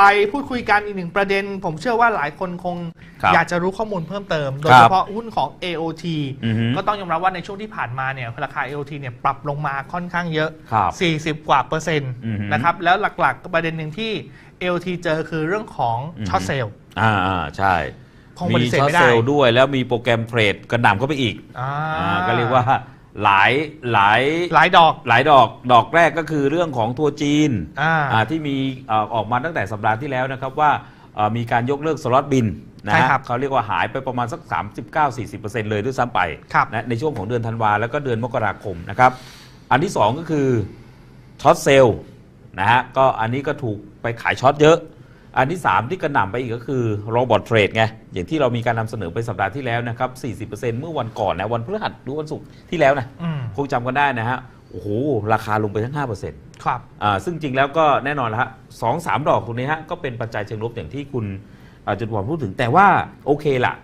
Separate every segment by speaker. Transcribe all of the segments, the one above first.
Speaker 1: ไปพูดคุยกันอีกหนึ่งประเด็น ผมเชื่อว่าหลายคนคง
Speaker 2: ครับ
Speaker 1: อยากจะรู้ข้อมูลเพิ่มเติม โดย
Speaker 2: ครับ
Speaker 1: เฉพาะหุ้นของ AOT
Speaker 2: อือฮึ
Speaker 1: ก็ต้องยอมรับว่าในช่วงที่ผ่านมาเนี่ยราคา AOT เนี่ยปรับลงมาค่อนข้างเยอะ
Speaker 2: ครับ
Speaker 1: 40 กว่าเปอร์เซ็นต์
Speaker 2: อือฮึ
Speaker 1: นะครับแล้วหลักๆประเด็นหนึ่งที่ AOT เจอคือเรื่องของ
Speaker 2: อือฮึ
Speaker 1: ช็อตเซลล์
Speaker 2: อ่าอ่าใช่
Speaker 1: คงปฏิเสธ
Speaker 2: ช็อต
Speaker 1: ไม่ได้
Speaker 2: เซลล์ด้วยแล้วมีโปรแกรมเทรดกระหน่ำเข้าไปอีก
Speaker 1: อ่า
Speaker 2: อ่าก็เรียกว่า หลายหลาย
Speaker 1: หลายดอก
Speaker 2: หลายดอกดอกแรกก็คือเรื่องของทัวร์จีน
Speaker 1: อ่า
Speaker 2: อ่าที่มีเอ่อออกมาตั้งแต่สัปดาห์ที่แล้วนะครับว่าเอ่อมีการยกเลิกสล็อตบินนะ
Speaker 1: ใช่
Speaker 2: ฮะ
Speaker 1: ครับ
Speaker 2: เขาเรียกว่าหายไปประมาณสัก 39-40%เลยด้วยซ้ำไป
Speaker 1: ครับ
Speaker 2: นะในช่วงของเดือนธันวาแล้วก็เดือนมกราคมนะครับอันที่2ก็คือช็อตเซลล์นะฮะก็อันนี้ก็ถูกไปขายช็อตเยอะ อันที่ 3 ที่กระหน่ำไปอีกก็คือโรบอทเทรดไง อย่างที่เรามีการนำเสนอไปสัปดาห์ที่แล้วนะครับ 40%เมื่อวันก่อนนะ วันพฤหัสหรือวันศุกร์ที่แล้วนะ
Speaker 1: อืม
Speaker 2: คงจำกันได้นะฮะ โอ้โห ราคาลงไปทั้ง 5%
Speaker 1: ครับ
Speaker 2: อ่าซึ่งจริงแล้วก็แน่นอนแล้วฮะสองสามดอกตรงนี้ฮะ ก็เป็นปัจจัยเชิงลบอย่างที่คุณอ่าจุดหวังพูดถึงแต่ว่าโอเคละ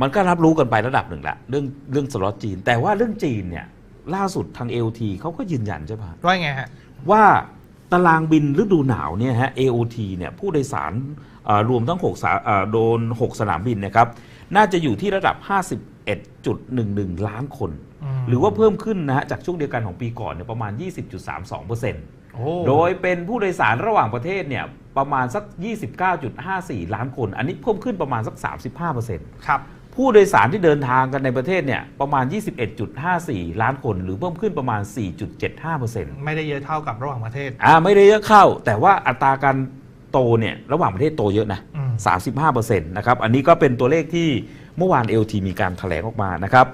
Speaker 2: มันก็รับรู้กันไประดับหนึ่งละเรื่องเรื่องสล็อตจีน แต่ว่าเรื่องจีนเนี่ยล่าสุดทาง LT เขาก็ยืนยันใช่ปะ
Speaker 1: ว่าไงฮะ
Speaker 2: ว่า ตารางบินฤดูหนาวเนี่ยฮะ AOT เนี่ยผู้โดยสารเอ่อรวมทั้ง6สาเอ่อโดน 6 สนามบินนะครับ น่าจะอยู่ที่ระดับ 51.11 ล้านคน
Speaker 1: อืม
Speaker 2: หรือว่าเพิ่มขึ้นนะฮะจากช่วงเดียวกันของปีก่อนเนี่ยประมาณ 20.32%
Speaker 1: โอ้
Speaker 2: โดยเป็นผู้โดยสารระหว่างประเทศเนี่ยประมาณสัก 29.54 ล้านคน อันนี้เพิ่มขึ้นประมาณสัก 35%
Speaker 1: ครับ
Speaker 2: ผู้โดยสารที่เดินทางกันในประเทศเนี่ยประมาณ 21.54 ล้านคน หรือเพิ่มขึ้นประมาณ 4.75%
Speaker 1: ไม่ได้เยอะเท่ากับระหว่างประเทศ
Speaker 2: อ่าไม่ได้เยอะเข้า แต่ว่าอัตราการโตเนี่ยระหว่างประเทศโตเยอะนะ
Speaker 1: อืม
Speaker 2: 35%นะครับอันนี้ก็เป็นตัวเลขที่เมื่อวาน LT มีการแถลงออกมานะครับ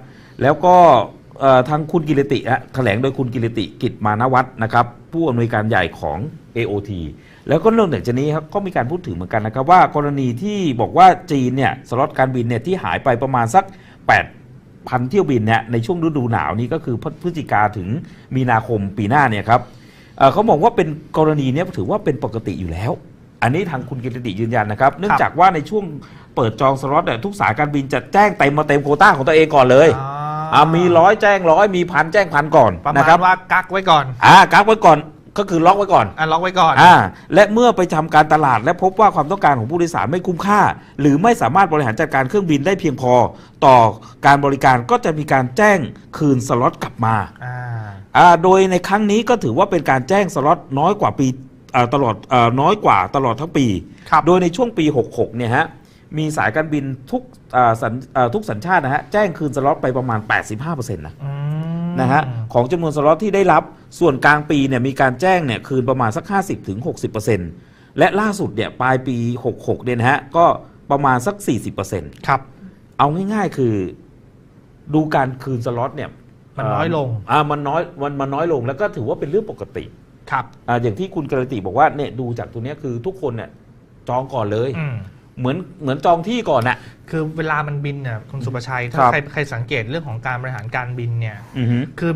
Speaker 2: แล้วก็เอ่อทางคุณกิรติฮะแถลงโดยคุณกิรติกิจมานวัฒน์นะครับ ผู้อำนวยการใหญ่ของ AOT แล้วก็เรื่องหนึ่งจากนี้ครับก็มีการพูดถึงเหมือนกันนะครับ ว่ากรณีที่บอกว่าจีนเนี่ยสล็อตการบินเนี่ยที่หายไปประมาณสัก8,000เที่ยวบินเนี่ยในช่วงฤดูหนาวนี้ก็คือพฤศจิกาถึงมีนาคมปีหน้าเนี่ยครับเอ่อเขาบอกว่าเป็นกรณีเนี้ยถือว่าเป็นปกติอยู่แล้ว อันนี้ทางคุณกิติยืนยันนะครับ เนื่องจากว่าในช่วงเปิดจองสล็อตเนี่ยทุกสายการบินจะแจ้งเต็มมาเต็มโควต้าของตัวเองก่อนเลย
Speaker 1: อ่า
Speaker 2: อ่ามีร้อยแจ้งร้อยมีพันแจ้งพันก่อน
Speaker 1: ประมา
Speaker 2: นะ
Speaker 1: ณ
Speaker 2: ครับ
Speaker 1: ว่ากักไว้ก่อน
Speaker 2: อ่ากักไว้ก่อน ก็คือล็อกไว้ก่อน
Speaker 1: อะล็อกไว้ก่อน
Speaker 2: อ่าและเมื่อไปทำการตลาดและพบว่าความต้องการของผู้โดยสารไม่คุ้มค่า หรือไม่สามารถบริหารจัดการเครื่องบินได้เพียงพอ ต่อการบริการก็จะมีการแจ้งคืนสล็อตกลับมา
Speaker 1: อ่า
Speaker 2: อ่าโดยในครั้งนี้ก็ถือว่าเป็นการแจ้งสล็อตน้อยกว่าปีอ่าตลอดอาน้อยกว่าตลอดทั้งปี
Speaker 1: ครับ
Speaker 2: โดยในช่วงปี 66 เนี่ยฮะ มีสายการบินทุกอ่าสัญอ่าทุกสัญชาตินะฮะ แจ้งคืนสล็อตไปประมาณ 85%นะ
Speaker 1: อืม
Speaker 2: นะฮะของจำนวนสล็อตที่ได้รับส่วนกลางปีเนี่ยมีการแจ้งเนี่ยคืนประมาณสัก 50-60%และล่าสุดเนี่ยปลายปี 66เนี่ยนะฮะก็ประมาณสัก 40%
Speaker 1: ครับ
Speaker 2: เอาง่ายๆคือ ดูการคืนสล็อตเนี่ย
Speaker 1: มันน้อยลง
Speaker 2: อ่ามันน้อยมันมันน้อยลงแล้วก็ถือว่าเป็นเรื่องปกติ
Speaker 1: ครับ
Speaker 2: อ่าอย่างที่คุณกระติบอกว่าเนี่ยดูจากตัวเนี้ยคือทุกคนเนี่ยจองก่อนเลย
Speaker 1: อืม
Speaker 2: เหมือนเหมือนจองที่ก่อนน่ะ
Speaker 1: คือเวลามันบินเนี่ยคุณสุประชัยถ้า
Speaker 2: ครับ
Speaker 1: ใครใครสังเกตเรื่องของการบริหารการบินเนี่ย
Speaker 2: อือฮึ
Speaker 1: คือ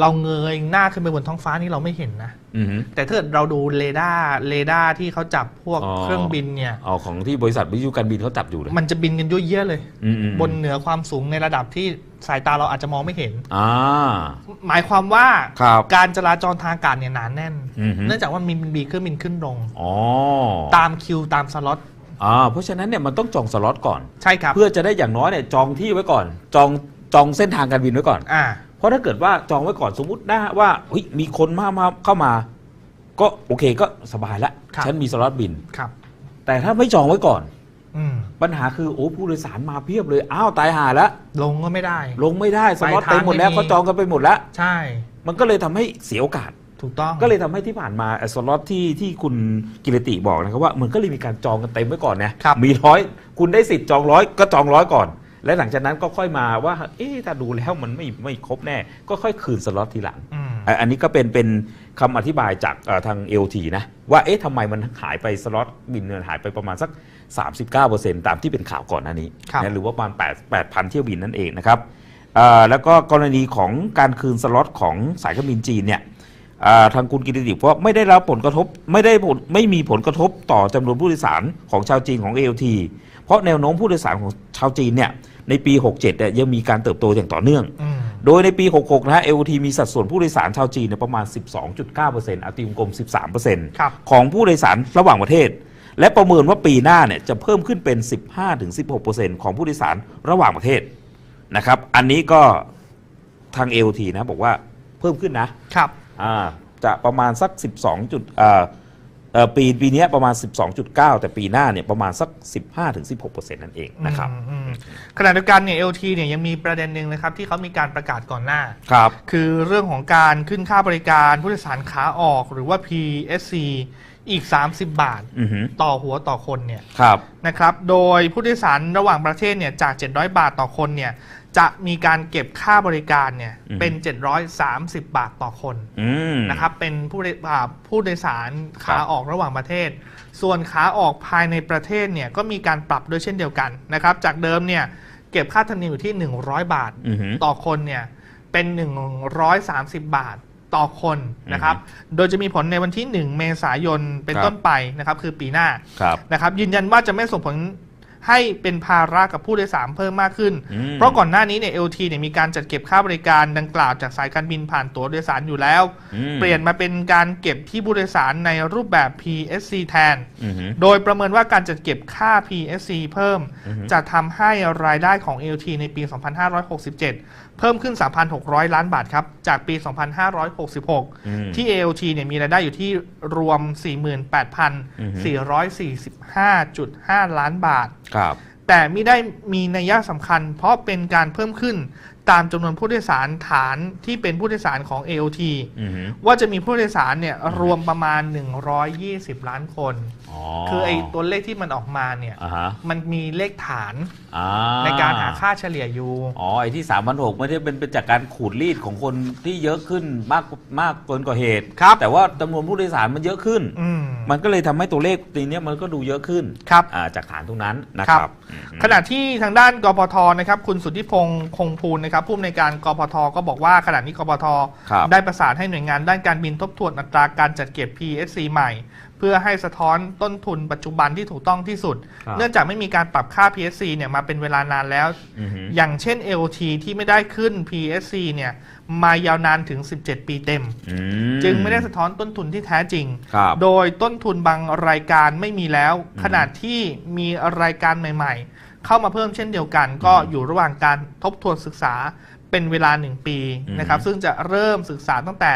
Speaker 1: เราเงยหน้าขึ้นไปบนท้องฟ้านี่เราไม่เห็นนะ
Speaker 2: อือฮึ
Speaker 1: แต่ถ้าเกิดเราดูเรดาร์เรดาร์ที่เขาจับพวก
Speaker 2: อ๋อ
Speaker 1: เครื่องบินเนี่ย
Speaker 2: เอาของที่บริษัทวิทยุการบินเขาจับอยู่เลย
Speaker 1: มันจะบินกันยั่วเยี่ยเลย
Speaker 2: อืมอืม
Speaker 1: บนเหนือความสูงในระดับที่สายตาเราอาจจะมองไม่เห็น
Speaker 2: อ่า
Speaker 1: หมายความว่า
Speaker 2: ครับ
Speaker 1: การจราจรทางอากาศเนี่ยหนานแน่น
Speaker 2: อือฮึ
Speaker 1: เนื่องจากว่ามีมีเครื่องบินขึ้นลง
Speaker 2: อ๋อ
Speaker 1: ตามคิวตามสล็อต
Speaker 2: อ่าเพราะฉะนั้นเนี่ยมันต้องจองสล็อตก่อน
Speaker 1: ใช่ครับ
Speaker 2: เพื่อจะได้อย่างน้อยเนี่ยจองที่ไว้ก่อน จองจองเส้นทางการบินไว้ก่อน
Speaker 1: อ่า
Speaker 2: เพราะถ้าเกิดว่าจองไว้ก่อนสมมุตินะว่าเฮ้ยมีคนมามาเข้ามา ก็โอเคก็สบายละ
Speaker 1: ครับ
Speaker 2: ฉันมีสล็อตบิน
Speaker 1: ครับ
Speaker 2: แต่ถ้าไม่จองไว้ก่อน
Speaker 1: อืม
Speaker 2: ปัญหาคือโอ้ผู้โดยสารมาเพียบเลยอ้าวตายหาแล้ว
Speaker 1: ลงก็ไม่ได้
Speaker 2: ลงไม่ได้สล็อต
Speaker 1: ปลายทาง
Speaker 2: เต็มหมดแล้ว
Speaker 1: ไม่มี
Speaker 2: เขาจองกันไปหมดแล้ว
Speaker 1: ใช่
Speaker 2: มันก็เลยทำให้เสียโอกาส
Speaker 1: ถูกต้อง
Speaker 2: ก็เลยทำให้ที่ผ่านมาไอ้สล็อตที่ที่คุณกิรติบอกนะครับว่ามันก็เลยมีการจองกันเต็มไว้ก่อนนะครับมีร้อยคุณได้สิทธิ์จองร้อยก็จองร้อยก่อน และหลังจากนั้นก็ค่อยมาว่า เอ๊ะถ้าดูแล้วมันไม่ไม่ครบแน่ ก็ค่อยคืนสล็อตทีหลัง
Speaker 1: อืม
Speaker 2: อะอันนี้ก็เป็นเป็นคำอธิบายจากเอ่อทาง LT นะ ว่าเอ๊ะทำไมมันหายไปสล็อตบินเนี่ยหายไปประมาณสัก 39%ตามที่เป็นข่าวก่อนหน้านี้
Speaker 1: ครับ
Speaker 2: นะหรือว่าประมาณ8 8,000 เที่ยวบินนั่นเองนะครับเอ่อแล้วก็กรณีของการคืนสล็อตของสายการบินจีนเนี่ยเอ่อ ทางคุณกิติติว่าไม่ได้รับผลกระทบไม่ได้ผลไม่มีผลกระทบต่อจำนวนผู้โดยสารของชาวจีนของ ALT เพราะแนวโน้มผู้โดยสารของชาวจีนเนี่ยในปี 67เนี่ยยังมีการเติบโตอย่างต่อเนื่อง
Speaker 1: อืม
Speaker 2: โดยในปี 66 นะฮะ LT มีสัดส่วนผู้โดยสารชาวจีนเนี่ยประมาณ 12.9%อาตีวงกลม 13%
Speaker 1: ครับ
Speaker 2: ของผู้โดยสารระหว่างประเทศ และประเมินว่าปีหน้าเนี่ยจะเพิ่มขึ้นเป็น 15-16%ของผู้โดยสารระหว่างประเทศนะครับ อันนี้ก็ทาง AOT นะบอกว่าเพิ่มขึ้นนะครับอ่า จะประมาณสัก 12จุดเอ่อเอ่อปีปีเนี้ยประมาณ 12.9 แต่ปีหน้าเนี่ยประมาณสัก 15-16%นั่นเองนะครับ
Speaker 1: อืมอืมขณะเดียวกันเนี่ย LT เนี่ยยังมีประเด็นหนึ่งนะครับ ที่เขามีการประกาศก่อนหน้า
Speaker 2: ครับ
Speaker 1: คือเรื่องของการขึ้นค่าบริการผู้โดยสารขาออกหรือว่า PSC อีก 30 บาท
Speaker 2: อือหือ
Speaker 1: ต่อหัวต่อคนเนี่ย
Speaker 2: ครับ
Speaker 1: นะครับ โดยผู้โดยสารระหว่างประเทศเนี่ยจาก 700 บาทต่อคนเนี่ย จะมีการเก็บค่าบริการเนี่ย
Speaker 2: อืม
Speaker 1: เป็น 730 บาทต่อคน
Speaker 2: อืม
Speaker 1: นะครับเป็นผู้โดยอ่าผู้โดยสาร
Speaker 2: ครั
Speaker 1: ขา
Speaker 2: บ
Speaker 1: ออกระหว่างประเทศ ส่วนขาออกภายในประเทศเนี่ยก็มีการปรับด้วยเช่นเดียวกันนะครับจากเดิมเนี่ยเก็บค่าธรรมเนียมอยู่ที่ 100 บาท
Speaker 2: อือหือ
Speaker 1: ต่อคนเนี่ยเป็น 130 บาทต่อคนนะครับ โดยจะมีผลในวันที่ 1 เมษายนเป็น
Speaker 2: ครับ
Speaker 1: ต้นไปนะครับ คือปีหน้า
Speaker 2: ครับ
Speaker 1: นะครับ ยืนยันว่าจะไม่ส่งผล ให้เป็นภาระกับผู้โดยสารเพิ่มมากขึ้น
Speaker 2: อืม
Speaker 1: เพราะก่อนหน้านี้เนี่ย LT เนี่ยมีการจัดเก็บค่าบริการดังกล่าวจากสายการบินผ่านตั๋วโดยสารอยู่แล้ว
Speaker 2: อืม
Speaker 1: เปลี่ยนมาเป็นการเก็บที่ผู้โดยสารในรูปแบบ PSC แทน
Speaker 2: อือหือ
Speaker 1: โดยประเมินว่าการจัดเก็บค่า PSC เพิ่ม
Speaker 2: อือฮึ
Speaker 1: จะทำให้รายได้ของ LT ในปี 2567 เพิ่มขึ้น 3,600 ล้านบาทครับ จากปี 2566
Speaker 2: อืม
Speaker 1: ที่ AOT เนี่ยมีรายได้อยู่ที่รวม
Speaker 2: อือฮึ
Speaker 1: 48,445.5 ล้านบาท
Speaker 2: ครับ
Speaker 1: แต่ไม่ได้มีนัยยะสำคัญเพราะเป็นการเพิ่มขึ้น ตามจำนวนผู้โดยสารฐานที่เป็นผู้โดยสารของ AOT
Speaker 2: อือหือ
Speaker 1: ว่าจะมีผู้โดยสารเนี่ยรวมประมาณ 120 ล้านคน
Speaker 2: อ๋อ
Speaker 1: คือไอ้ตัวเลขที่มันออกมาเนี่ย
Speaker 2: อ่าฮะ
Speaker 1: มันมีเลขฐาน
Speaker 2: อ่า
Speaker 1: ในการหาค่าเฉลี่ยอยู่
Speaker 2: อ๋อไอ้ที่สามพันหกไม่ได้เป็นเป็นจากการขูดรีดของคนที่เยอะขึ้นมากมากเกินกว่าเหตุ
Speaker 1: ครับ
Speaker 2: แต่ว่าจำนวนผู้โดยสารมันเยอะขึ้น
Speaker 1: อืม
Speaker 2: มันก็เลยทำให้ตัวเลขตีเนี้ยมันก็ดูเยอะขึ้น
Speaker 1: ครับ
Speaker 2: อ่าจากฐานตรงนั้นนะ
Speaker 1: ค
Speaker 2: ค
Speaker 1: รั
Speaker 2: รับบอืม
Speaker 1: ขณะที่ทางด้านกปทนะครับ คุณสุทธิพงศ์คงภูลนะครับผู้อำนวยการกปทก็บอกว่าขณะนี้กปท
Speaker 2: ครับ
Speaker 1: ได้ประสานให้หน่วยงานด้านการบินทบทวนอัตราการจัดเก็บ PSC ใหม่ เพื่อให้สะท้อนต้นทุนปัจจุบันที่ถูกต้องที่สุด
Speaker 2: ครับ
Speaker 1: เนื่องจากไม่มีการปรับค่า PSC เนี่ยมาเป็นเวลานานแล้ว
Speaker 2: อือหือ
Speaker 1: อย่างเช่น AOT ที่ไม่ได้ขึ้น PSC เนี่ยมายาวนานถึง 17 ปีเต็ม
Speaker 2: อื
Speaker 1: จึงไม่ได้สะท้อนต้นทุนที่แท้จริง
Speaker 2: ครับ
Speaker 1: โดยต้นทุนบางรายการไม่มีแล้ว
Speaker 2: อืม
Speaker 1: ขณะที่มีรายการใหม่ ๆ เข้ามาเพิ่มเช่นเดียวกัน ก็
Speaker 2: อืม
Speaker 1: อยู่ระหว่างการทบทวนศึกษาเป็นเวลา 1 ปี
Speaker 2: อืม
Speaker 1: นะครับ ซึ่งจะเริ่มศึกษาตั้งแต่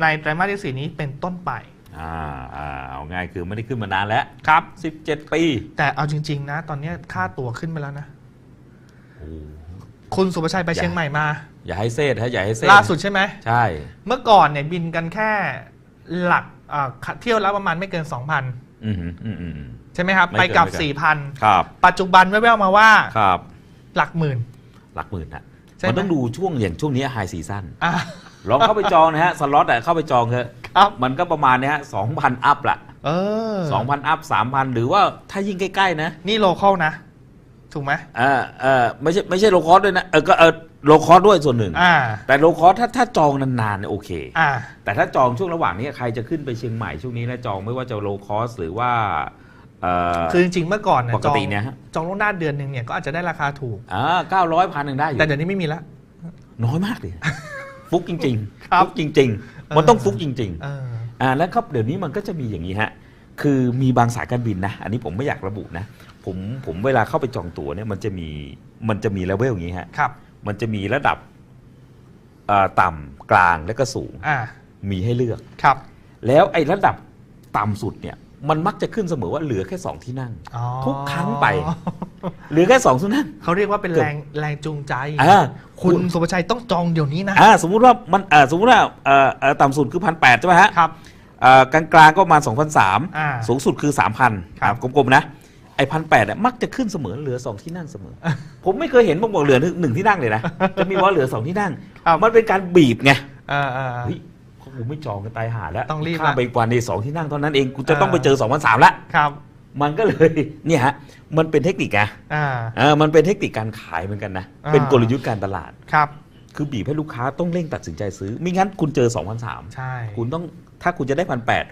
Speaker 1: ในไตรมาสที่ 4 นี้เป็นต้นไป
Speaker 2: อ่าอ่าเอาง่ายคือไม่ได้ขึ้นมานานแล้ว
Speaker 1: ครับ
Speaker 2: 17 ปี
Speaker 1: แต่เอาจริง ๆ นะ ตอนนี้ค่าตั๋วขึ้นไปแล้วนะ
Speaker 2: โอ้
Speaker 1: คุณสุภชัยไป
Speaker 2: อย่า
Speaker 1: เชียงใหม่มา
Speaker 2: อย่าให้เซธฮะอย่าให้เซธ
Speaker 1: ล่าสุดใช่ไหม
Speaker 2: ใช่
Speaker 1: เมื่อก่อนเนี่ยบินกันแค่หลักเอ่อเที่ยวละประมาณไม่เกิน 2,000
Speaker 2: อืมอืมอืมอืม
Speaker 1: ใช่ไหมครับ
Speaker 2: ไม่
Speaker 1: ไป
Speaker 2: เกิน
Speaker 1: กลับ
Speaker 2: ไม่เกิน
Speaker 1: 4,000
Speaker 2: ครับ
Speaker 1: ปัจจุบันแว่วๆมาว่า
Speaker 2: ครับ
Speaker 1: หลักหมื่น
Speaker 2: หลักหมื่นนะ
Speaker 1: ใช่ไหม
Speaker 2: มันต้องดูช่วงอย่างช่วงนี้ไฮซีซั่น
Speaker 1: อะ
Speaker 2: ลองเข้าไปจองนะฮะสล็อตอะเข้าไปจองเถอะ
Speaker 1: ครับ
Speaker 2: มันก็ประมาณเนี้ยสองพันอัพละ
Speaker 1: เออ
Speaker 2: สองพันอัพสามพันหรือว่าถ้ายิ่งใกล้ๆนะ
Speaker 1: นี่โลเคอลนะ ถูกไหม
Speaker 2: เออเออไม่ใช่ไม่ใช่โลคอสด้วยนะเออก็เออโลคอสด้วยส่วนหนึ่ง
Speaker 1: อ่า
Speaker 2: แต่โลคอสถ้าถ้าจองนานๆเนี่ยโอเค
Speaker 1: อ่า
Speaker 2: แต่ถ้าจองช่วงระหว่างนี้ใครจะขึ้นไปเชียงใหม่ช่วงนี้แล้วจองไม่ว่าจะโลคอสหรือว่า เอ่อ
Speaker 1: คือจริงๆเมื่อก่อนเนี่ย
Speaker 2: ปกติเนี่ยฮะ
Speaker 1: จองล่วงหน้าเดือนหนึ่งเนี่ยก็อาจจะได้ราคาถูก
Speaker 2: อ่าเก้าร้อยพันหนึ่งได้อยู่
Speaker 1: แต่เดี๋ยวนี้ไม่มีละ
Speaker 2: น้อยมากเลย ฟุกจริง
Speaker 1: ครั
Speaker 2: ๆ
Speaker 1: บ
Speaker 2: ฟุกจริง ๆ มันต้องฟุกจริงๆ
Speaker 1: เออ
Speaker 2: อ่าแล้วครับเดี๋ยวนี้มันก็จะมีอย่างนี้ฮะ คือมีบางสายการบินนะ อันนี้ผมไม่อยากระบุนะ ผมผมเวลาเข้าไปจองตั๋วเนี่ยมันจะมีมันจะมีเลเวลอย่างนี้ฮะ
Speaker 1: ครับ
Speaker 2: มันจะมีระดับเอ่อต่ำกลางและก็สูง
Speaker 1: อ่า
Speaker 2: มีให้เลือก
Speaker 1: ครับ
Speaker 2: แล้วไอ้ระดับต่ำสุดเนี่ย มันมักจะขึ้นเสมอว่าเหลือแค่สองที่นั่ง
Speaker 1: อ๋อ
Speaker 2: ทุกครั้งไป เหลือแค่สองที่นั่ง
Speaker 1: เขาเรียกว่าเป็น
Speaker 2: เกือบ
Speaker 1: แรงแรงจูงใจ
Speaker 2: อ่า
Speaker 1: คุณสุภชัยต้องจองเดี๋ยวนี้นะ
Speaker 2: อ่าสมมุติว่ามันอ่าสมมุติว่าเอ่อเอ่อต่ำสุดคือพันแปดใช่ไหมฮะ
Speaker 1: ครับ
Speaker 2: เอ่อกลางกลางๆก็ประมาณ2,003
Speaker 1: อ่า
Speaker 2: สูงสุดคือ3,000
Speaker 1: ครับ
Speaker 2: กลมๆนะไอ้พันแปดมักจะขึ้นเสมอเหลือ2ที่นั่งเสมอ ผมไม่เคยเห็นบอกบอกเหลือหนึ่งที่นั่งเลยนะจะมีว่าเหลือ2ที่นั่ง
Speaker 1: ครับ
Speaker 2: มันเป็นการบีบไง
Speaker 1: เออเออ
Speaker 2: เฮ้ย ผมไม่จองกันตายหาแล้ว
Speaker 1: ต้องรีบละ
Speaker 2: ข้ามไปอีกวันในสองที่นั่งเท่านั้นเองกูจะต้อง
Speaker 1: อ่า
Speaker 2: ไปเจอ2 0 0ละ
Speaker 1: ครับ
Speaker 2: มันก็เลย เนี่ยฮะมันเป็นเทคนิคไง
Speaker 1: อ่า
Speaker 2: เออมันเป็นเทคนิคการขายเหมือนกันนะ
Speaker 1: อ่า
Speaker 2: เป็นกลยุทธ์การตลาด
Speaker 1: ครับ
Speaker 2: คือบีบให้ลูกค้าต้องเร่งตัดสินใจซื้อไม่งั้นคุณเจอ2 0 0
Speaker 1: ใช่
Speaker 2: คุณต้องถ้าคุณจะได้พันแปด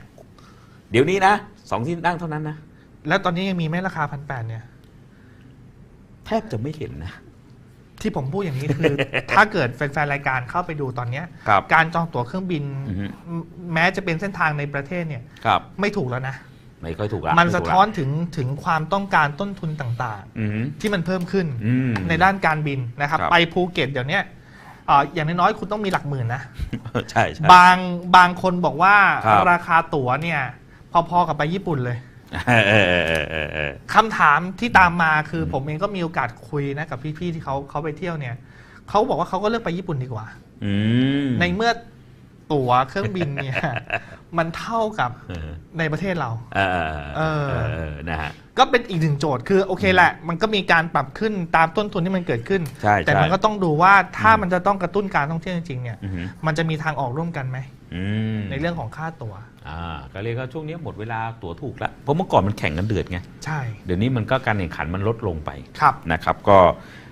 Speaker 2: เดี๋ยวนี้นะสองที่นั่งเท่านั้นนะ
Speaker 1: แล้วตอนนี้ยังมีไหมราคาพันแปดเนี่ย
Speaker 2: แทบจะไม่เห็นนะ
Speaker 1: ที่ผมพูดอย่างนี้คือ ถ้าเกิดแฟนๆรายการเข้าไปดูตอนเนี้ย
Speaker 2: ครับ
Speaker 1: การจองตั๋วเครื่องบิน
Speaker 2: อือฮึ
Speaker 1: แม้จะเป็นเส้นทางในประเทศเนี่ย
Speaker 2: ครับ
Speaker 1: ไม่ถูกแล้วนะ
Speaker 2: ไม่ค่อยถูกละ
Speaker 1: มัน
Speaker 2: ไถูกล
Speaker 1: สะท้อนถึงถึงความต้องการต้นทุนต่าง
Speaker 2: อืม
Speaker 1: ๆ ที่มันเพิ่มขึ้น
Speaker 2: อืม
Speaker 1: ในด้านการบินนะครับ
Speaker 2: ครับ
Speaker 1: ไปภูเก็ตเดี๋ยวเนี้ยเอ่ออย่างน้อยๆคุณต้องมีหลักหมื่นนะ
Speaker 2: ใช่ใช่
Speaker 1: บางบางคนบอกว่า
Speaker 2: ครับ
Speaker 1: ราคาตั๋วเนี่ย พอๆกับไปญี่ปุ่นเลย
Speaker 2: เออเออเออเออเออเออ
Speaker 1: คำถามที่ตามมาคือผมเองก็มีโอกาสคุยนะกับพี่ๆที่เขาเขาไปเที่ยวเนี่ยเขาบอกว่าเขาก็เลือกไปญี่ปุ่นดีกว่า
Speaker 2: อืม
Speaker 1: ในเมื่อ ตั๋วเครื่องบินเนี่ยมันเท่ากับ
Speaker 2: เออ
Speaker 1: ในประเทศเรา
Speaker 2: เออเออ
Speaker 1: เออ
Speaker 2: เออเออนะฮะ
Speaker 1: ก็เป็นอีกหนึ่งโจทย์คือโอเคแหละ มันก็มีการปรับขึ้นตามต้นทุนที่มันเกิดขึ้น
Speaker 2: ใช่
Speaker 1: แต่
Speaker 2: ใช่
Speaker 1: มันก็ต้องดูว่าถ้ามันจะต้องกระตุ้นการท่องเที่ยวจริงๆเนี่ย
Speaker 2: อือหือ
Speaker 1: มันจะมีทางออกร่วมกันไหม
Speaker 2: อืม
Speaker 1: ในเรื่องของค่าตั๋ว
Speaker 2: อ่าก็เรียกว่าช่วงนี้หมดเวลาตั๋วถูกแล้วเพราะเมื่อก่อนมันแข่งกันเดือดไง
Speaker 1: ใช่
Speaker 2: เดี๋ยวนี้มันก็การแข่งขันมันลดลงไป
Speaker 1: ครับ
Speaker 2: นะครับ ก็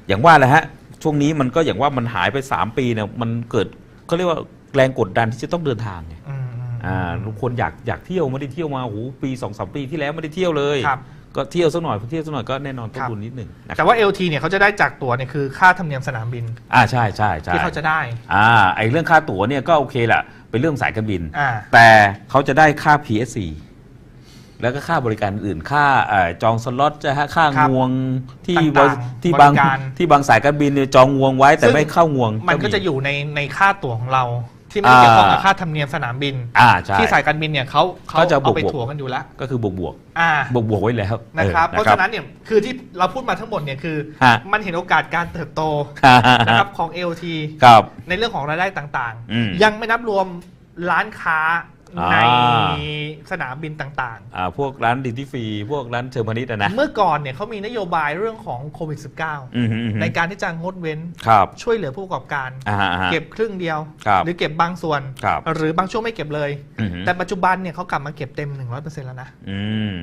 Speaker 2: อย่างว่าแหละฮะช่วงนี้มันก็อย่างว่ามันหายไป 3 ปีเนี่ยมันเกิดก็เรียกว่า แรงกดดันที่จะต้องเดินทางไง
Speaker 1: อืมอืม
Speaker 2: อ่าทุกคนอยากอยากเที่ยวไม่ได้เที่ยวมาโอ้โหปีสองสามปีที่แล้วไม่ได้เที่ยวเลย
Speaker 1: ครับ
Speaker 2: ก็เที่ยวสักหน่อยพอเที่ยวสักหน่อยก็แน่นอนต้น
Speaker 1: ครับ
Speaker 2: ทุนนิดหนึ่งนะค
Speaker 1: แต่
Speaker 2: รับ
Speaker 1: ว่า LT เนี่ยเขาจะได้จากตั๋วเนี่ยคือค่าธรรมเนียมสนามบิน
Speaker 2: อ่าใช่ใช่ใช่
Speaker 1: ที่เขาจะได้
Speaker 2: อ่าไอเรื่องค่าตั๋วเนี่ยก็โอเคแหละเป็นเรื่องสายการบิน
Speaker 1: อ่า
Speaker 2: แต่เขาจะได้ค่า PSC แล้วก็ค่าบริการอื่นค่าเอ่อจองสล็อตจะฮะค่า
Speaker 1: ครับ
Speaker 2: งวงที่
Speaker 1: ต่างๆ
Speaker 2: ที่บาง
Speaker 1: บริการ
Speaker 2: ที่บางสายการบินเนี่ยจองงวงไว้แต่
Speaker 1: ซึ่ง
Speaker 2: ไม่เข้างวง
Speaker 1: มันก็จะอยู่ในในค่าตั๋วของเรา ที่ไม่ได้เกี่ยวข้องกับ
Speaker 2: อ่า
Speaker 1: ค่าธรรมเนียมสนามบิน
Speaker 2: อ่าใช่
Speaker 1: ที่สายการบินเนี่ยเขาเขา
Speaker 2: ก็จะ
Speaker 1: เอาไป
Speaker 2: บวกๆ
Speaker 1: ถัวกันอยู่แล้ว
Speaker 2: ก็คือบวกบวก
Speaker 1: อ่า
Speaker 2: บวกบวกๆไว้แล้ว
Speaker 1: นะครับ
Speaker 2: ออ
Speaker 1: เพราะฉะนั้นเนี่ยคือที่เราพูดมาทั้งหมดเนี่ยคือ
Speaker 2: ฮะ
Speaker 1: มันเห็นโอกาสการเติบโต
Speaker 2: นะ
Speaker 1: นะค
Speaker 2: ค
Speaker 1: รั
Speaker 2: รั
Speaker 1: บบของ LT
Speaker 2: ครับ
Speaker 1: ในเรื่องของรายได้ต่าง
Speaker 2: อืม
Speaker 1: ๆ ยังไม่นับรวมร้านค้า
Speaker 2: อ่า
Speaker 1: ในสนามบินต่าง
Speaker 2: อ่าพวกร้านดิที่ฟรี พวกร้านเชิงพาณิชย์อะนะ
Speaker 1: ๆเมื่อก่อนเนี่ยเขามีนโยบายเรื่องของโควิด
Speaker 2: อืมฮึอืมฮึ
Speaker 1: -19 ในการที่จะงดเว้น
Speaker 2: ครับ
Speaker 1: ช่วยเหลือผู้ประกอบการ
Speaker 2: อ่าฮะอ่าฮะ
Speaker 1: เก็บครึ่งเดียว
Speaker 2: ครับ
Speaker 1: หรือเก็บบางส่วน
Speaker 2: ครับ
Speaker 1: หรือบางช่วงไม่เก็บเลย
Speaker 2: อืมฮึ
Speaker 1: แต่ปัจจุบันเนี่ยเขากลับมาเก็บเต็ม 100%แล้วนะ
Speaker 2: อืม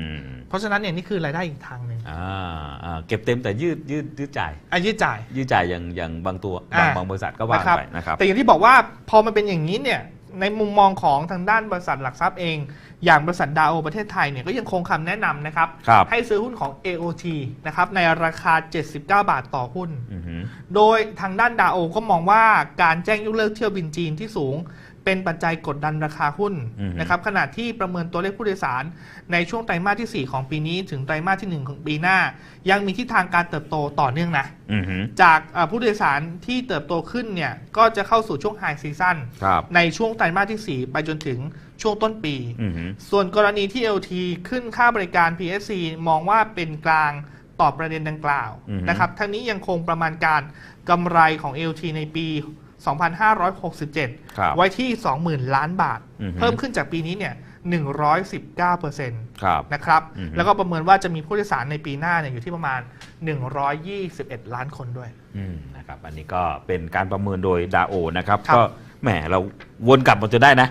Speaker 1: เพราะฉะนั้นเนี่ยนี่คือรายได้อีกทางหนึ่ง
Speaker 2: อ่าอ่าเก็บเต็มแต่ยืดยืดยืดจ่าย
Speaker 1: อายืดจ่าย
Speaker 2: ยืดจ่ายอย่างอย่างบางตัวบาง
Speaker 1: อ่า
Speaker 2: บางบริษัทก็ว่า
Speaker 1: นะครับ
Speaker 2: ไปนะครับ
Speaker 1: แต่อย่างที่บอกว่าพอมันเป็นอย่างนี้เนี่ย ในมุมมองของทางด้านบริษัทหลักทรัพย์เอง อย่างบริษัทดาวประเทศไทยเนี่ยก็ยังคงคำแนะนำนะครับ
Speaker 2: ครับ
Speaker 1: ให้ซื้อหุ้นของ AOT นะครับในราคา 79 บาทต่อหุ้น
Speaker 2: อือฮึ
Speaker 1: โดยทางด้านดาโอก็มองว่าการแจ้งยกเลิกเที่ยวบินจีนที่สูง เป็นปัจจัยกดดันราคาหุ้น
Speaker 2: อือฮึ
Speaker 1: นะครับขณะที่ประเมินตัวเลขผู้โดยสาร ในช่วงไตรมาสที่ 4 ของปีนี้ ถึงไตรมาสที่ 1 ของปีหน้า ยังมีทิศทางการเติบโตต่อเนื่องนะ
Speaker 2: อือฮึ
Speaker 1: จากเอ่อผู้โดยสารที่เติบโตขึ้นเนี่ยก็จะเข้าสู่ช่วงไฮซีซั่น
Speaker 2: ครับ
Speaker 1: ในช่วงไตรมาสที่ 4 ไปจนถึงช่วงต้นปี
Speaker 2: อือฮึ
Speaker 1: ส่วนกรณีที่ LT ขึ้นค่าบริการ PSC มองว่าเป็นกลางตอบประเด็นดังกล่าว
Speaker 2: อือฮึ
Speaker 1: นะครับทั้งนี้ยังคงประมาณการกำไรของ LT ในปี 2567
Speaker 2: ครับ
Speaker 1: ไว้ที่ 20,000 ล้านบาท
Speaker 2: อือฮึ
Speaker 1: เพิ่มขึ้นจากปีนี้เนี่ย119%
Speaker 2: ครับ
Speaker 1: นะครับ
Speaker 2: อือฮึ
Speaker 1: แล้วก็ประเมินว่าจะมีผู้โดยสารในปีหน้าเนี่ยอยู่ที่ประมาณ 121 ล้านคนด้วย
Speaker 2: อืมนะครับ อันนี้ก็เป็นการประเมินโดยดาโอนะครับ
Speaker 1: ครับ
Speaker 2: ก็แหมเราวนกลับมาจนได้นะ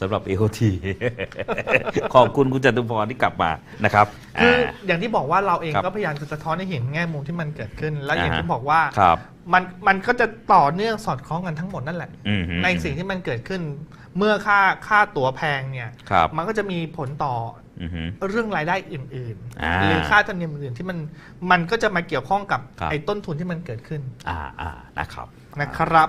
Speaker 2: สำหรับ AOT ขอบคุณคุณจตุพรที่กลับมานะครับ
Speaker 1: คือ
Speaker 2: อ่า
Speaker 1: อย่างที่บอกว่าเราเอง
Speaker 2: ครับ
Speaker 1: ก็พยายามจะสะท้อนให้เห็นแง่มุมที่มันเกิดขึ้น แล้วอย่าง
Speaker 2: อ่าฮะ
Speaker 1: ที่บอกว่า
Speaker 2: ครับ
Speaker 1: มันมันก็จะต่อเนื่องสอดคล้องกันทั้งหมดนั่นแหละ
Speaker 2: อือฮึ
Speaker 1: ในสิ่งที่มันเกิดขึ้นเมื่อค่าค่าตั๋วแพงเนี่ย
Speaker 2: ครับ
Speaker 1: มันก็จะมีผลต่อ
Speaker 2: อือฮึ
Speaker 1: เรื่องรายได้อื่น
Speaker 2: อ่า
Speaker 1: ๆ หรือค่าธรรมเนียมอื่นๆที่มันมันก็จะมาเกี่ยวข้องกับ
Speaker 2: ครับ
Speaker 1: ไอ้ต้นทุนที่มันเกิดขึ้น
Speaker 2: อ่าอ่านะครับ
Speaker 1: นะครับ